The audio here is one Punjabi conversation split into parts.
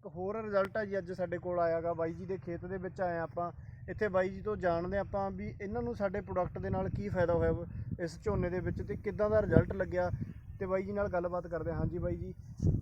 ਇੱਕ ਹੋਰ ਰਿਜ਼ਲਟ ਆ ਜੀ ਅੱਜ ਸਾਡੇ ਕੋਲ ਆਇਆਗਾ ਬਾਈ ਜੀ ਦੇ ਖੇਤ ਦੇ ਵਿੱਚ ਆਏ ਆਪਾਂ। ਇੱਥੇ ਬਾਈ ਜੀ ਤੋਂ ਜਾਣਦੇ ਆਪਾਂ ਵੀ ਇਹਨਾਂ ਨੂੰ ਸਾਡੇ ਪ੍ਰੋਡਕਟ ਦੇ ਨਾਲ ਕੀ ਫਾਇਦਾ ਹੋਇਆ ਇਸ ਝੋਨੇ ਦੇ ਵਿੱਚ ਤੇ ਕਿੱਦਾਂ ਦਾ ਰਿਜ਼ਲਟ ਲੱਗਿਆ ਤੇ ਬਾਈ ਜੀ ਨਾਲ ਗੱਲਬਾਤ ਕਰਦੇ ਹਾਂ। ਹਾਂਜੀ ਬਾਈ ਜੀ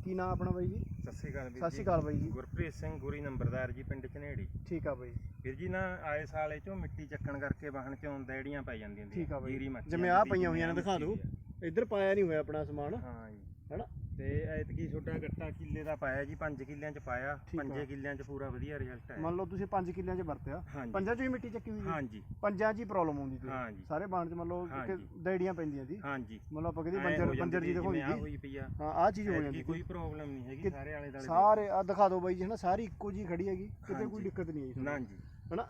ਕੀ ਨਾਮ ਆਪਣਾ ਬਾਈ ਜੀ? ਸਤਿ ਸ਼੍ਰੀ ਅਕਾਲ ਵੀਰ ਸਤਿ ਸ਼੍ਰੀ ਅਕਾਲ ਬਾਈ ਜੀ। ਗੁਰਪ੍ਰੀਤ ਸਿੰਘ ਗੁਰੀ ਨੰਬਰਦਾਰ ਜੀ ਪਿੰਡ ਝਨੇੜੀ। ਠੀਕ ਆ ਬਾਈ। ਵੀਰ ਜੀ ਨਾ ਆਏ ਸਾਲ ਇਹ ਚੋਂ ਮਿੱਟੀ ਚੱਕਣ ਕਰਕੇ ਵਾਹਣ ਚੋਂ ਦੈੜੀਆਂ ਪੈ ਜਾਂਦੀਆਂ ਹੁੰਦੀਆਂ ਠੀਕ ਆ ਬਾਈ। ਜਿਵੇਂ ਸੀ, ਪਈਆਂ ਹੋਈਆਂ ਨੇ ਦਿਖਾ ਦਿਓ। ਮੱਚੀ ਇੱਧਰ ਪਾਇਆ ਨਹੀਂ ਹੋਇਆ ਆਪਣਾ ਸਮਾਨ। ਆ। ਹਾਂ ਜੀ। ਹੈਨਾ? ਤੇ ਐਤਕੀ ਛੋਟਾ ਗੱਟਾ ਕਿੱਲੇ ਦਾ ਪਾਇਆ ਜੀ 5 ਕਿੱਲਿਆਂ ਚ ਪਾਇਆ ਠੀਕ ਆ। 5 ਕਿੱਲਿਆਂ ਚ ਪੂਰਾ ਵਧੀਆ ਰਿਜ਼ਲਟ ਹੈ ਮੰਨ ਲਓ ਤੁਸੀਂ 5 ਕਿੱਲਿਆਂ 'ਚ ਵਰਤਿਆ ਹਾਂਜੀ। ਪੰਜਾਂ 'ਚੋਂ ਹੀ ਮਿੱਟੀ ਚੱਕੀ ਹੋਈ ਸੀ? ਹਾਂਜੀ। ਪੰਜਾਂ 'ਚ ਹੀ ਪ੍ਰੋਬਲਮ ਆਉਂਦੀ ਸੀ। ਹਾਂਜੀ। ਸਾਰੇ ਬਾਣ 'ਚ ਮੰਨ ਲਓ ਕਿ ਹਾਂਜੀ। ਡੈੜੀਆਂ ਪੈਂਦੀਆਂ ਸੀ। ਹਾਂਜੀ। ਮੰਨ ਲਓ ਆਪਾਂ ਕਹਿੰਦੇ ਐਂ ਹੋ ਬੰਜਰ ਜਾਂਦੀ ਬੰਜਰ ਜੀ ਸੀ, ਦੇਖੋ ਜਿਵੇਂ ਆਹ ਜੀ ਹੋਈ ਪਈ ਆ। ਹਾਂ ਆਹ ਚੀਜ਼ ਹੋ ਐਤਕੀ ਜਾਂਦੀ ਕੋਈ ਸੀ ਪ੍ਰੋਬਲਮ ਨਹੀਂ ਹੈਗੀ ਕਿ ਸਾਰੇ ਆਲੇ ਦਾਲੇ ਸਾਰੇ ਆ ਦਿਖਾ ਦਿਓ ਬਾਈ ਜੀ ਹਨਾ ਸਾਰੀ ਇੱਕੋ ਜੀ ਖੜੀ ਹੈਗੀ ਕਿਤੇ ਕੋਈ ਹਾਂਜੀ। ਦਿੱਕਤ ਨਹੀਂ ਆਈ ਨਾ ਤੁਹਾਨੂੰ, ਜੀ ਹਨਾ?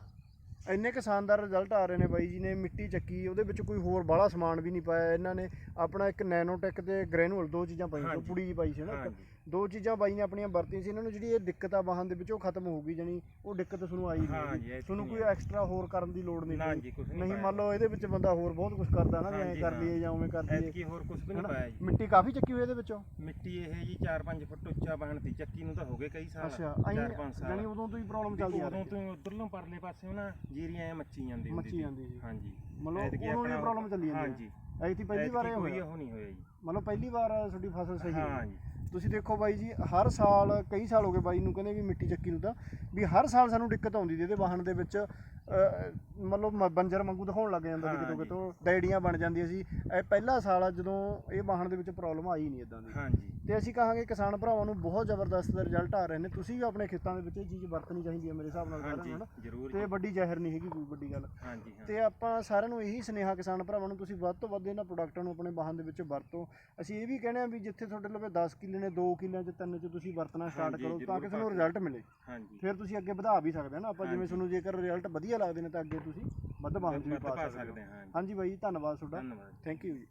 ਇੰਨੇ ਕੁ ਸ਼ਾਨਦਾਰ ਰਿਜ਼ਲਟ ਆ ਰਹੇ ਨੇ ਬਾਈ ਜੀ ਨੇ ਮਿੱਟੀ ਚੱਕੀ ਉਹਦੇ ਵਿੱਚ ਕੋਈ ਹੋਰ ਬਾਹਲਾ ਸਮਾਨ ਵੀ ਨਹੀਂ ਪਾਇਆ ਇਹਨਾਂ ਨੇ ਆਪਣਾ ਇੱਕ ਨੈਨੋਟੈਕ ਤੇ ਗ੍ਰੈਨੂਅਲ ਦੋ ਚੀਜ਼ਾਂ ਪਾਈਆਂ। ਪੁੜੀ ਜੀ ਪਾਈ ਸੀ ਨਾ ਇੱਕ। ਹਾਂਜੀ ਦੋ ਚੀਜ਼ਾਂ ਬਾਈ ਨੇ ਆਪਣੀਆਂ ਵਰਤੀਆਂ ਸੀ ਇਹਨਾਂ ਨੂੰ ਜਿਹੜੀ ਇਹ ਦਿੱਕਤ ਆ ਵਾਹਨ ਦੇ ਵਿੱਚ ਉਹ ਖਤਮ ਹੋਊਗੀ ਜਾਨੀ ਉਹ ਦਿੱਕਤ ਤੁਹਾਨੂੰ ਆਈ ਹਾਂ ਨਹੀਂ ਤੁਹਾਨੂੰ ਕੋਈ ਐਕਸਟਰਾ ਹੋਰ ਕਰਨ ਦੀ ਲੋੜ ਨਹੀਂ ਨਾ ਪਈ। ਜੀ ਕੁਝ ਨਹੀਂ। ਮੰਨ ਲਓ ਇਹਦੇ ਵਿੱਚ ਬੰਦਾ ਹੋਰ ਬਹੁਤ ਕੁਝ ਕਰਦਾ ਨਾ ਵੀ ਐਂ ਕਰ ਹਾਂ। ਲਈਏ ਜਾਂ ਉਵੇਂ ਕਰ ਲਈਏ। ਐਤਕੀ ਹੋਰ ਕੁਝ ਵੀ ਨਹੀਂ ਹਨਾ? ਪਾਇਆ ਜੀ। ਮਿੱਟੀ ਕਾਫੀ ਚੱਕੀ ਹੋਈ ਇਹਦੇ ਵਿੱਚੋਂ? ਮਿੱਟੀ ਇਹ ਜੀ 4-5 ਫੁੱਟ ਉੱਚਾ ਬਣ ਤੀ ਚੱਕੀ ਨੂੰ ਤਾਂ ਹੋ ਗਏ ਕਈ ਸਾਲ ਅੱਛਾ 4-5 ਸਾਲ। ਜਾਨੀ ਉਦੋਂ ਤੋਂ ਹੀ ਪ੍ਰੋਬਲਮ ਚੱਲਦੀ ਆ ਉਦੋਂ ਰਹੀ ਤੋਂ ਉਧਰਲੋਂ ਪਰਲੇ ਪਾਸੇ ਨਾ ਜੀਰੀਆਂ ਐਂ ਮੱਚੀ ਜਾਂਦੀ ਹੁੰਦੀ ਮੱਚੀ ਸੀ। ਜਾਂਦੀ ਸੀ। ਹਾਂਜੀ। ਮਤਲਬ ਐਤਕੀ ਉਦੋਂ ਆਪਣਾ- ਪ੍ਰੋਬਲਮ ਚੱਲੀ ਜਾਂਦੀ ਹਾਂਜੀ ਹੈ ਐਤੀ ਪਹਿਲੀ ਵਾਰ ਇਹ ਕੋਈ ਹੋਇਆ। ਉਹ ਨਹੀਂ ਹੋਇਆ ਜੀ। ਮਤਲਬ ਪਹਿਲੀ ਵਾਰ ਤੁਹਾਡੀ ਫਸਲ ਸਹੀ ਹੋਈ। ਹਾਂਜੀ ਤੁਸੀਂ ਦੇਖੋ ਬਾਈ ਜੀ, ਹਰ ਸਾਲ, ਕਈ ਸਾਲ ਹੋ ਗਏ ਬਾਈ ਨੂੰ ਕਹਿੰਦੇ ਵੀ ਮਿੱਟੀ ਚੱਕੀ ਨੂੰ ਤਾਂ, ਵੀ ਹਰ ਸਾਲ ਸਾਨੂੰ ਦਿੱਕਤ ਆਉਂਦੀ ਸੀ ਇਹਦੇ ਵਾਹਨ ਦੇ ਵਿੱਚ। ਮਤਲਬ ਮ- ਬੰਜਰ ਵਾਂਗੂ ਦਿਖਾਉਣ ਲੱਗ ਜਾਂਦਾ ਸੀ ਕਿਤੋਂ। ਕਿਤੋਂ। ਡੈੜੀਆਂ ਬਣ ਜਾਂਦੀਆਂ ਸੀ। ਇਹ ਪਹਿਲਾ ਸਾਲ ਆ ਜਦੋਂ ਇਹ ਵਾਹਨ ਦੇ ਵਿੱਚ ਪ੍ਰੋਬਲਮ ਆਈ ਨਹੀਂ ਇਦਾਂ ਦੀ। ਹਾਂਜੀ। ਤੇ ਅਸੀਂ ਕਹਾਂਗੇ ਕਿਸਾਨ ਭਰਾਵਾਂ ਨੂੰ ਬਹੁਤ ਜ਼ਬਰਦਸਤ ਰਿਜ਼ਲਟ ਆ ਰਹੇ ਨੇ। ਤੁਸੀਂ ਵੀ ਆਪਣੇ ਖੇਤਾਂ ਦੇ ਵਿੱਚ ਇਹ ਚੀਜ਼ ਵਰਤਣੀ ਚਾਹੀਦੀ ਹੈ ਮੇਰੇ ਹਿਸਾਬ ਨਾਲ ਸਾਰਿਆਂ ਹਾਂਜੀ ਨੂੰ ਜ਼ਰੂਰ ਤੇ ਜੀ। ਵੱਡੀ ਜ਼ਹਿਰ ਨਹੀਂ ਹੈਗੀ ਕੋਈ ਵੱਡੀ ਗੱਲ। ਹਾਂਜੀ ਹਾਂ। ਤੇ ਆਪਾਂ ਸਾਰਿਆਂ ਨੂੰ ਇਹੀ ਸੁਨੇਹਾ ਕਿਸਾਨ ਭਰਾਵਾਂ ਨੂੰ ਤੁਸੀਂ ਵੱਧ ਤੋਂ ਵੱਧ ਇਹਨਾਂ ਪ੍ਰੋਡਕਟਾਂ ਨੂੰ ਆਪਣੇ ਵਾਹਨ ਦੇ ਵਿੱਚ ਵਰਤੋ। ਅਸੀਂ ਇਹ ਵੀ ਕਹਿੰਦੇ ਆ ਵੀ ਜਿੱਥੇ ਤੁਹਾਡੇ ਲਵੇ 10 ਕਿੱਲੇ ਨੇ 2 ਕਿੱਲਿਆਂ ਚ 3 ਚ ਤੁਸੀਂ ਵਰਤਣਾ ਸਟਾਰਟ ਹਾਂਜੀ, ਕਰੋ ਤਾਂ ਜ਼ਰੂਰ ਕਿ ਤੁਹਾਨੂੰ। ਰਿਜ਼ਲਟ ਮਿਲੇ। ਹਾਂਜੀ। ਫਿਰ ਤੁਸੀਂ ਅੱਗੇ ਵਧਾ ਵੀ ਸਕਦੇ ਹੋ ਨਾ। ਆਪਾਂ ਜਿਵੇਂ ਹਾਂਜੀ। ਤੁਹਾਨੂੰ ਜੇਕਰ ਰਿਜ਼ਲਟ ਵਧੀਆ ਲੱਗਦੇ ਨੇ ਤਾਂ ਅੱਗੇ ਤੁਸੀਂ ਵੱਧ ਵਾਹਨ ਚ ਵੀ ਪਾ ਸਕਦੇ ਹੋ। ਹਾਂਜੀ। ਹਾਂਜੀ ਬਾਈ ਧੰਨਵਾਦ ਤੁਹਾਡਾ। ਧੰਨਵਾਦ। ਥੈਂਕ ਯੂ ਜੀ।